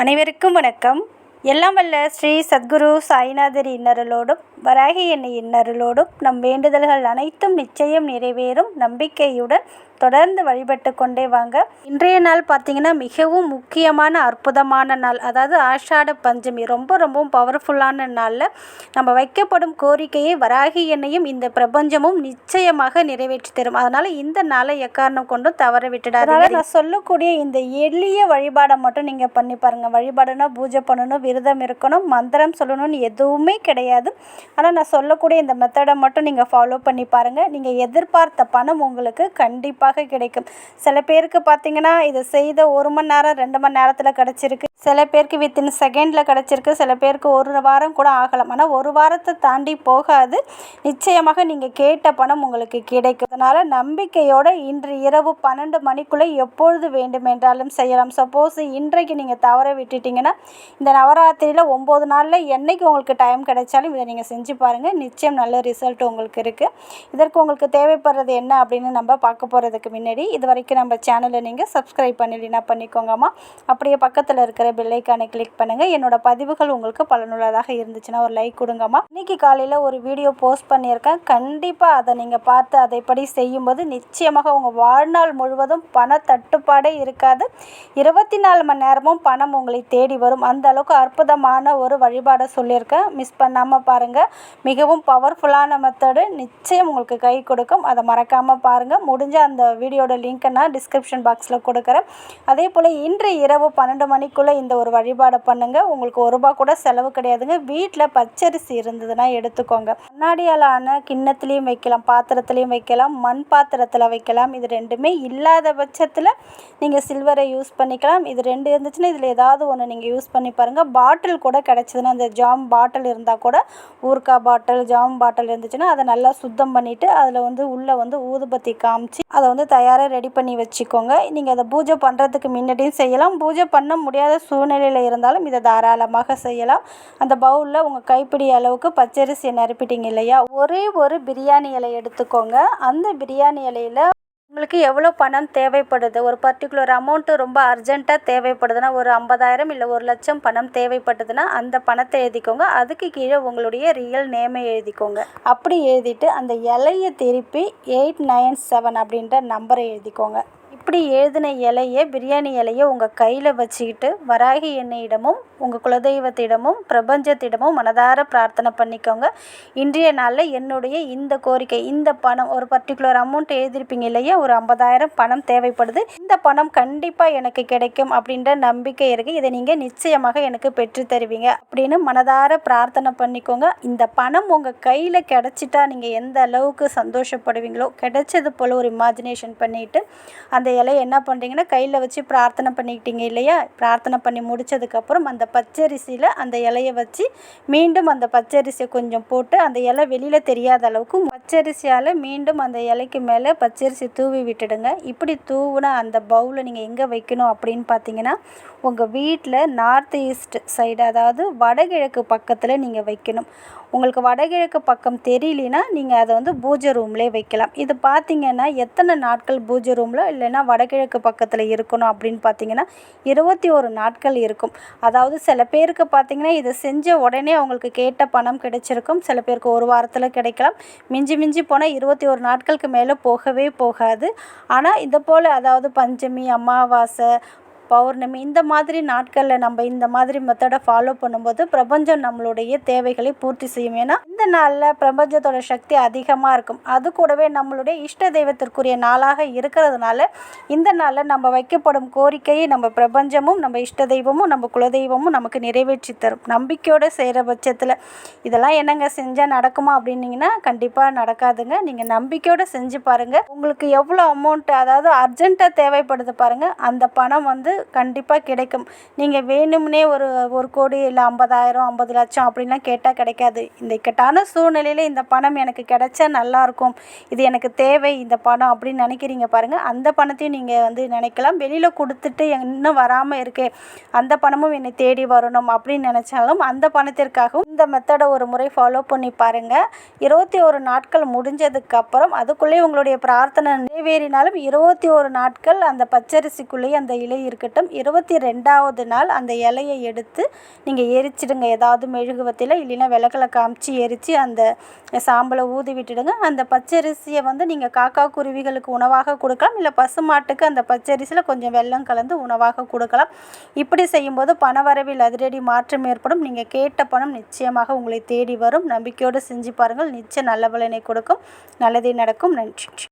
அனைவருக்கும் வணக்கம். எல்லாம் வல்ல ஸ்ரீ சத்குரு சாய்நாதர் இன்னரலோடும் வராகி எண்ணெய் இன்னருளோடும் நம் வேண்டுதல்கள் அனைத்தும் நிச்சயம் நிறைவேறும். நம்பிக்கையுடன் தொடர்ந்து வழிபட்டு கொண்டே வாங்க. இன்றைய நாள் பார்த்தீங்கன்னா மிகவும் முக்கியமான அற்புதமான நாள். அதாவது ஆஷாட பஞ்சமி. ரொம்ப ரொம்பவும் பவர்ஃபுல்லான நாளில் நம்ம வைக்கப்படும் கோரிக்கையை வராகி எண்ணையும் இந்த பிரபஞ்சமும் நிச்சயமாக நிறைவேற்றி தரும். அதனால் இந்த நாளை எக்காரணம் கொண்டும் தவற விட்டுடாதீங்க. நான் சொல்லக்கூடிய இந்த எளிய வழிபாடை மட்டும் நீங்கள் பண்ணி பாருங்கள் வழிபாடுனா பூஜை பண்ணணும் விரதம் இருக்கணும் மந்திரம் சொல்லணும்னு எதுவுமே கிடையாது. ஆனால் நான் சொல்லக்கூடிய இந்த மெத்தடை மட்டும் நீங்கள் ஃபாலோ பண்ணி பாருங்கள் நீங்கள் எதிர்பார்த்த பணம் உங்களுக்கு கண்டிப்பாக கிடைக்கும். சில பேருக்கு பார்த்தீங்கன்னா இதை செய்த ஒரு மணி நேரம் ரெண்டு மணி நேரத்தில் கிடச்சிருக்கு. சில பேருக்கு வித்தின் செகண்டில் கிடச்சிருக்கு சில பேருக்கு ஒரு வாரம் கூட ஆகலாம். ஆனால் ஒரு வாரத்தை தாண்டி போகாது. நிச்சயமாக நீங்கள் கேட்ட பணம் உங்களுக்கு கிடைக்கும். அதனால் நம்பிக்கையோடு இன்று இரவு பன்னெண்டு மணிக்குள்ளே எப்பொழுது வேண்டுமென்றாலும் செய்யலாம். சப்போஸ் இன்றைக்கு நீங்கள் தவற விட்டுட்டீங்கன்னா இந்த நவராத்திரியில் ஒம்பது நாளில் என்றைக்கு உங்களுக்கு டைம் கிடைச்சாலும் இதை நீங்கள் செஞ்சு பாருங்கள் நிச்சயம் நல்ல ரிசல்ட் உங்களுக்கு இருக்குது இதற்கு உங்களுக்கு தேவைப்படுறது என்ன அப்படின்னு நம்ம பார்க்க போகிறதுக்கு முன்னாடி இது வரைக்கும் நம்ம சேனலை நீங்கள் சப்ஸ்கிரைப் என்ன பண்ணிக்கோங்கம்மா. அப்படியே பக்கத்தில் இருக்கிற பெல்லைக்கானை கிளிக் பண்ணுங்கள் என்னோட பதிவுகள் உங்களுக்கு பலனுள்ளதாக இருந்துச்சுன்னா ஒரு லைக் கொடுங்கம்மா. இன்னைக்கு காலையில் ஒரு வீடியோ போஸ்ட் பண்ணியிருக்கேன். கண்டிப்பாக அதை நீங்கள் பார்த்து அதைப்படி செய்யும்போது நிச்சயமாக உங்கள் வாழ்நாள் முழுவதும் பண தட்டுப்பாடே இருக்காது. இருபத்தி நாலு மணி நேரமும் பணம் உங்களை தேடி வரும். அந்த அளவுக்கு அற்புதமான ஒரு வழிபாடை சொல்லியிருக்கேன். மிஸ் பண்ணாமல் பாருங்கள் மிகவும் பவர்ஃபுல்லான மெத்தடு நிச்சயம் உங்களுக்கு கை கொடுக்கும். அதை மறக்காமல் பாருங்கள் முடிஞ்ச அந்த வீடியோட லிங்க்கை நான் டிஸ்கிரிப்ஷன் பாக்ஸில் கொடுக்குறேன். அதே போல் இன்று இரவு பன்னெண்டு மணிக்குள்ளே இந்த ஒரு வழிபாடை பண்ணுங்கள் உங்களுக்கு ஒரு ரூபா கூட செலவு கிடையாதுங்க. வீட்டில் பச்சரிசி இருந்ததுன்னா எடுத்துக்கோங்க. கண்ணாடியால் ஆன கிண்ணத்துலேயும் வைக்கலாம் பாத்திரத்துலேயும் வைக்கலாம் மண் பாத்திரத்தில் வைக்கலாம். இது ரெண்டுமே இல்லாத பட்சத்தில் நீங்கள் சில்வரை யூஸ் பண்ணிக்கலாம். இது ரெண்டு இருந்துச்சுன்னா இதில் ஏதாவது ஒன்று நீங்கள் யூஸ் பண்ணி பாருங்கள் பாட்டில் கூட கிடச்சிதுன்னா அந்த ஜாம் பாட்டில் இருந்தால் கூட ஊர்க்கா பாட்டில் ஜாம் பாட்டில் இருந்துச்சுன்னா அதை நல்லா சுத்தம் பண்ணிவிட்டு அதில் வந்து உள்ளே வந்து ஊதுபத்தி காமிச்சு அதை வந்து தயாராக ரெடி பண்ணி வச்சுக்கோங்க. நீங்கள் அதை பூஜை பண்ணுறதுக்கு முன்னாடியும் செய்யலாம். பூஜை பண்ண முடியாத சூழ்நிலையில் இருந்தாலும் இதை தாராளமாக செய்யலாம். அந்த பவுலில் உங்கள் கைப்பிடி அளவுக்கு பச்சரிசியை நிரப்பிட்டீங்க இல்லையா? ஒரே ஒரு பிரியாணி இலை எடுத்துக்கோங்க. அந்த பிரியாணி இலையில் உங்களுக்கு எவ்வளோ பணம் தேவைப்படுது? ஒரு பர்டிகுலர் அமௌண்ட்டு ரொம்ப அர்ஜென்ட்டாக தேவைப்படுதுன்னா ஒரு ஐம்பதாயிரம் இல்லை ஒரு லட்சம் பணம் தேவைப்பட்டதுன்னா அந்த பணத்தை எழுதிக்கோங்க. அதுக்கு கீழே உங்களுடைய ரியல் நேமை எழுதிக்கோங்க. அப்படி எழுதிட்டு அந்த இலையை திருப்பி எயிட் நைன் செவன் அப்படின்ற நம்பரை எழுதிக்கோங்க. இப்படி எழுதின இலையை பிரியாணி இலையை உங்கள் கையில் வச்சுக்கிட்டு வராகி எண்ணெயிடமும் உங்கள் குலதெய்வத்திடமும் பிரபஞ்சத்திடமும் மனதார பிரார்த்தனை பண்ணிக்கோங்க. இன்றைய நாளில் என்னுடைய இந்த கோரிக்கை இந்த பணம் ஒரு பர்டிகுலர் அமௌண்ட் எழுதியிருப்பீங்க இல்லையா? ஒரு ஐம்பதாயிரம் பணம் தேவைப்படுது. இந்த பணம் கண்டிப்பாக எனக்கு கிடைக்கும் அப்படின்ற நம்பிக்கை இருக்குது இதை நீங்கள் நிச்சயமாக எனக்கு பெற்று தருவீங்க அப்படின்னு மனதார பிரார்த்தனை பண்ணிக்கோங்க. இந்த பணம் உங்கள் கையில் கிடச்சிட்டா நீங்கள் எந்த அளவுக்கு சந்தோஷப்படுவீங்களோ கிடைச்சது போல் ஒரு இமேஜினேஷன் பண்ணிவிட்டு அந்த இலையை என்ன பண்ணுறீங்கன்னா கையில் வச்சு பிரார்த்தனை பண்ணிக்கிட்டீங்க இல்லையா? பிரார்த்தனை பண்ணி முடிச்சதுக்கப்புறம் அந்த பச்சரிசியில் அந்த இலையை வச்சு மீண்டும் அந்த பச்சரிசியை கொஞ்சம் போட்டு அந்த இலை வெளியில் தெரியாத அளவுக்கு பச்சரிசியால் மீண்டும் அந்த இலைக்கு மேலே பச்சரிசி தூவி விட்டுடுங்க. இப்படி தூவுன அந்த பவுலை நீங்கள் எங்கே வைக்கணும் அப்படின்னு பார்த்தீங்கன்னா உங்கள் வீட்டில் நார்த் ஈஸ்ட் சைடு அதாவது வடகிழக்கு பக்கத்தில் நீங்கள் வைக்கணும். உங்களுக்கு வடகிழக்கு பக்கம் தெரியலனா நீங்கள் அதை வந்து பூஜை ரூம்லேயே வைக்கலாம். இது பார்த்தீங்கன்னா எத்தனை நாட்கள் பூஜை ரூமில் இல்லைன்னா வடகிழக்கு பக்கத்தில் இருக்கணும் அப்படின்னு பார்த்தீங்கன்னா இருபத்தி ஒரு நாட்கள் இருக்கும். அதாவது சில பேருக்கு பார்த்தீங்கன்னா இதை செஞ்ச உடனே அவங்களுக்கு கேட்ட பணம் கிடைச்சிருக்கும். சில பேருக்கு ஒரு வாரத்தில் கிடைக்கலாம். மிஞ்சி மிஞ்சி போனால் இருபத்தி ஒரு நாட்களுக்கு மேலே போகவே போகாது. ஆனால் இதை போல் அதாவது பஞ்சமி அமாவாசை பௌர்ணமி இந்த மாதிரி நாட்களில் நம்ம இந்த மாதிரி மெத்தடை ஃபாலோ பண்ணும்போது பிரபஞ்சம் நம்மளுடைய தேவைகளை பூர்த்தி செய்யும். ஏன்னா இந்த நாளில் பிரபஞ்சத்தோட சக்தி அதிகமாக இருக்கும். அது கூடவே நம்மளுடைய இஷ்ட தெய்வத்திற்குரிய நாளாக இருக்கிறதுனால இந்த நாளில் நம்ம வைக்கப்படும் கோரிக்கையை நம்ம பிரபஞ்சமும் நம்ம இஷ்ட தெய்வமும் நம்ம குலதெய்வமும் நமக்கு நிறைவேற்றி தரும். நம்பிக்கையோடு செய்கிற பட்சத்தில் இதெல்லாம் என்னங்க செஞ்சால் நடக்குமா அப்படின்னீங்கன்னா கண்டிப்பாக நடக்காதுங்க. நீங்கள் நம்பிக்கையோடு செஞ்சு பாருங்கள் உங்களுக்கு எவ்வளோ அமௌண்ட் அதாவது அர்ஜென்ட்டாக தேவைப்படுது பாருங்கள் அந்த பணம் வந்து கண்டிப்பாக கிடைக்கும். நீங்கள் வேணும்னே ஒரு ஒரு கோடி இல்லை ஐம்பதாயிரம் ஐம்பது லட்சம் அப்படின்லாம் கேட்டால் கிடைக்காது. இந்த இக்கட்டான சூழ்நிலையில் இந்த பணம் எனக்கு கிடைச்சா நல்லாயிருக்கும் இது எனக்கு தேவை இந்த பணம் அப்படின்னு நினைக்கிறீங்க பாருங்கள் அந்த பணத்தையும் நீங்கள் வந்து நினைக்கலாம். வெளியில் கொடுத்துட்டு இன்னும் வராமல் இருக்கே அந்த பணமும் என்னை தேடி வரணும் அப்படின்னு நினச்சாலும் அந்த பணத்திற்காகவும் இந்த மெத்தடை ஒரு முறை ஃபாலோ பண்ணி பாருங்கள் இருபத்தி ஒரு நாட்கள் முடிஞ்சதுக்கப்புறம் அதுக்குள்ளேயே உங்களுடைய பிரார்த்தனை நிறைவேறினாலும் இருபத்தி ஒரு நாட்கள் அந்த பச்சரிசிக்குள்ளேயே அந்த இலை இருக்கட்டும். இருபத்தி ரெண்டாவது நாள் அந்த இலையை எடுத்து நீங்கள் எரிச்சிடுங்க. ஏதாவது மெழுகுவத்தில் இல்லைன்னா விளக்கில் காமிச்சு எரித்து அந்த சாம்பலை ஊதி விட்டுடுங்க. அந்த பச்சரிசியை வந்து நீங்கள் காக்கா குருவிகளுக்கு உணவாக கொடுக்கலாம். இல்லை பசுமாட்டுக்கு அந்த பச்சரிசியில் கொஞ்சம் வெள்ளம் கலந்து உணவாக கொடுக்கலாம். இப்படி செய்யும்போது பணவரவில் அதிரடி மாற்றம் ஏற்படும். நீங்கள் கேட்ட பணம் நிச்சயமாக உங்களை தேடி வரும். நம்பிக்கையோடு செஞ்சு பாருங்கள். நிச்சயம் நல்ல பலனை கொடுக்கும். நல்லதே நடக்கும். நன்றி.